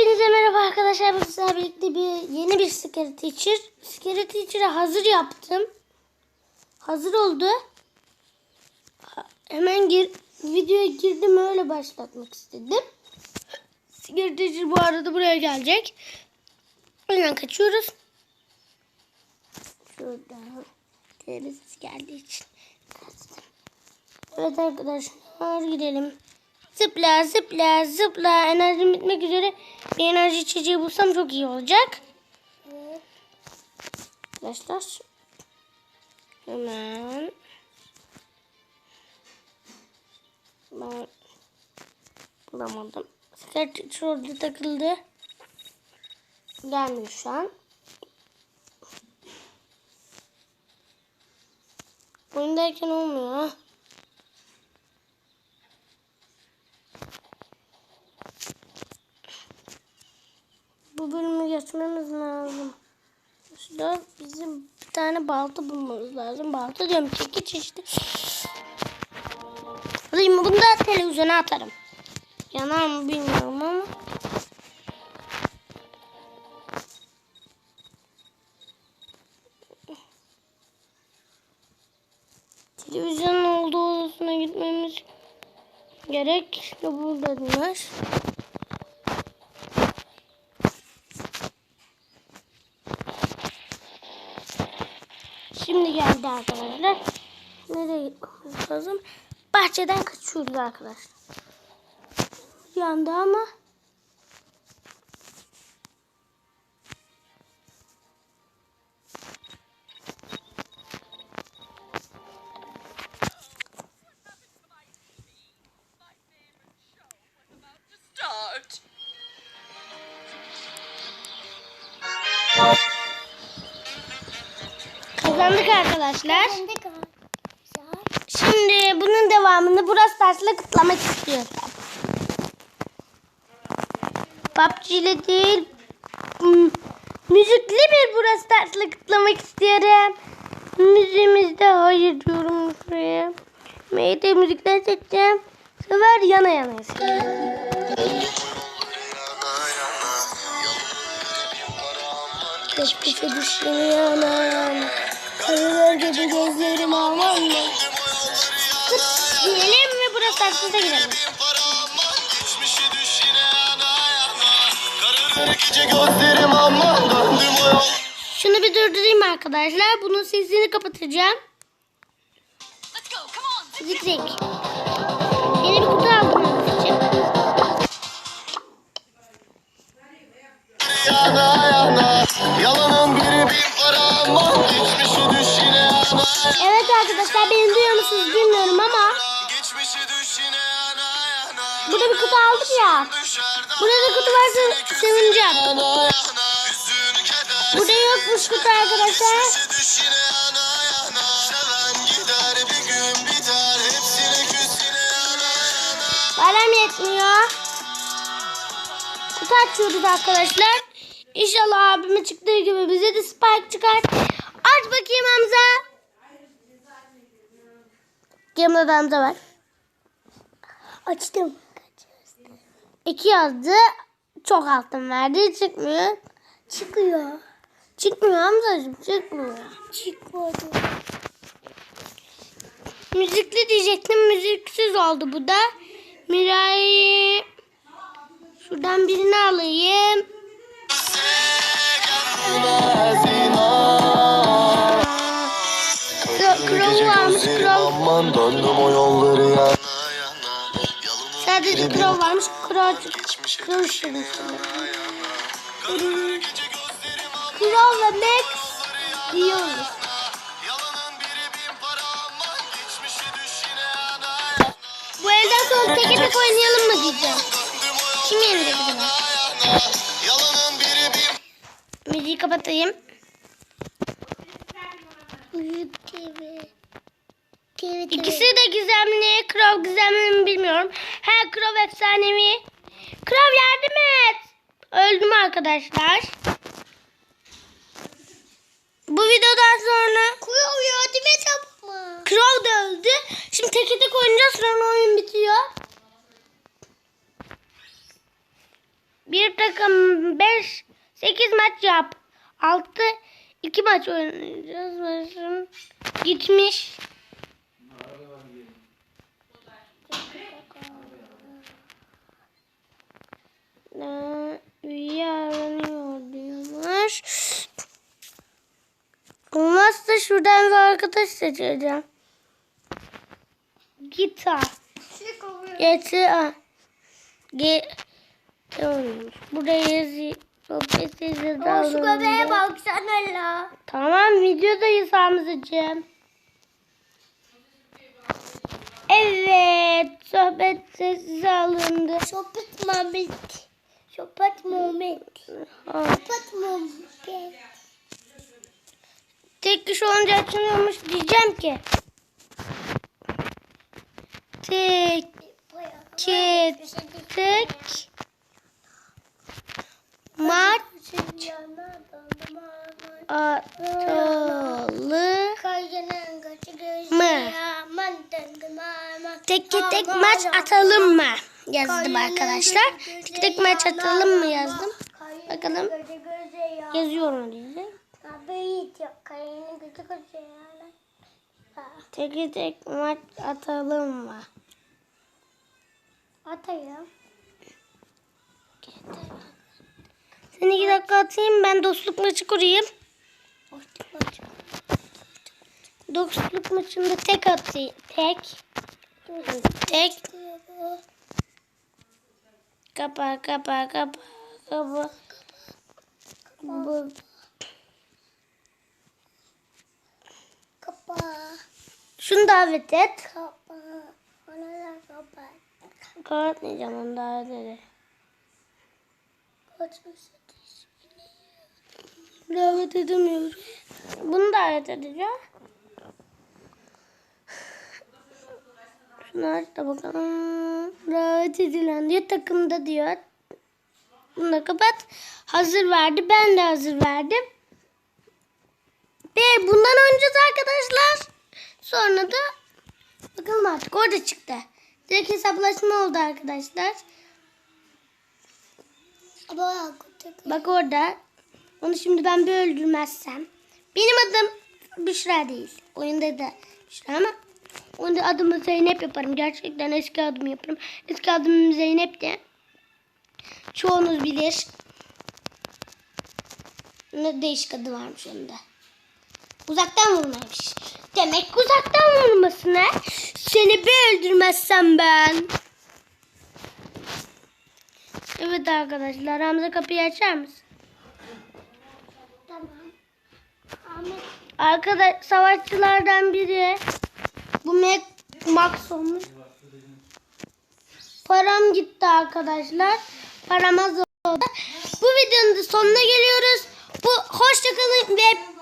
Hepinize merhaba arkadaşlar. Bu sizlerle birlikte bir yeni bir Scary Teacher. Scary Teacher'ı hazır yaptım. Hazır oldu. Hemen gir, videoya girdim öyle başlatmak istedim. Scary Teacher bu arada buraya gelecek. Yüzden kaçıyoruz. Şuradan. Televizyon geldiği için. Evet arkadaşlar gidelim. Zıpla zıpla zıpla. Enerjim bitmek üzere. Bir enerji içeceği bulsam çok iyi olacak. Arkadaşlar. Hemen. Ben bulamadım. Skirt orada takıldı. Gelmiyor şu an. Oyundayken olmuyor. Bu bölümü geçmemiz lazım. İşte bizim bir tane balta bulmamız lazım. Balta diyorum çekiç işte. Alayım bunu da televizyona atarım. Yanar mı bilmiyorum ama. Televizyonun olduğu odasına gitmemiz gerek. İşte buradalar. Şimdi geldi arkadaşlar. Nereye gitmemiz lazım? Bahçeden kaçıyoruz arkadaşlar. Yandı ama. Kazandık arkadaşlar. Şimdi bunun devamını Brawl Stars'la kutlamak istiyorum. PUBG ile değil, müzikli bir Brawl Stars'la kutlamak istiyorum. Müziğimizde hayır diyorum şuraya. Meyde müzikler seçeceğim. Bu sefer yana yana kuşu düştüm yana yana. Girelim. Döndüm o yol Şunu bir durdurayım arkadaşlar. Bunun sesini kapatacağım. Zikrik. Yeni bir kutu aldım onun için. yana yana Yalanın biri bir para aman Geçmişi düş yine yana Evet arkadaşlar beni duyuyor musunuz bilmiyorum ama burada bir kutu aldık ya. Burada da kutu varsa sevineceğim. Burada yokmuş kutu arkadaşlar. Param yetmiyor. Kutu açıyoruz arkadaşlar. İnşallah abime çıktığı gibi bize de spike çıkar. Aç bakayım Hamza. Yanımda da Hamza var. Açtım. İki yazdı. Çok altın verdi. Çıkmıyor. Çıkıyor. Çıkmıyor Hamzacığım. Çıkmıyor. Çıkmadı. Müzikli diyecektim. Müziksiz oldu bu da. Miray. Şuradan birini alayım. Crow varmış. Crow. Aman döndüm o yolları Biri bin para aman Geçmişi düş yine yana Bu elden sonra teke tek oynayalım mı diyeceğim. Kim yenecek bu zaman? yana Yalanın biri TV. İkisi de gizemli. Crow gizemli mi bilmiyorum. Ha Crow efsanevi. Crow yardım et. Öldüm arkadaşlar. Bu videodan sonra Crow yardım et ama. Crow da öldü. Şimdi teke tek oynayacağız sonra oyun bitiyor. Bir takım 5 8 maç yap. 6 2 maç oynayacağız. Gitmiş. Şuradan bir arkadaş seçeceğim. Gitar. GTA. G Oynamış. Buraya yazı sohbet sesi O şu göbeğe baksana la. Tamam videodayız Hamzacığım. Evet sohbet sesi alındı. Sohbet Mehmet. Sohbet Mehmet. Sohbet Mehmet. Tek kişi olunca açılıyormuş diyeceğim ki. Tek ki tek maç atalı Tek tek maç atalım mı yazdım arkadaşlar. Tek tek maç atalım mı yazdım. Bakalım. Yazıyorum diye. Tek tek maç atalım mı? Atayım. Sen iki dakika atayım ben dostluk maçı kurayım. Dostluk maçında tek atayım. Tek. Tek. Kapa kapa kapa kapa. Bu Kapa. Şunu davet et. Kapatmayacağım onu davet ederim. Davet edemiyorum. Bunu davet edeceğim. Şunu aç da bakalım. Davet edilen diyor. Takımda diyor. Bunu da kapat. Hazır verdi. Ben de hazır verdim. Ve bundan oynayacağız arkadaşlar. Sonra da bakalım artık orada çıktı. Direkt hesaplaşma oldu arkadaşlar. Ama Bak orada. Onu şimdi ben bir öldürmezsem. Benim adım Büşra değil. Oyunda da Büşra ama oyunda adımı Zeynep yaparım. Gerçekten eski adımı yaparım. Eski adım Zeynep de. Çoğunuz bilir. Ne değişik adı varmış onda. Uzaktan vurmaymış. Demek uzaktan vurmasına seni bir öldürmezsem ben. Evet arkadaşlar Hamza kapıyı açar mısın? tamam. Ahmet Arkadaş savaşçılardan biri bu Mac Max olmuş. Param gitti arkadaşlar. Param az oldu. Bu videonun da sonuna geliyoruz. Bu hoşçakalın ve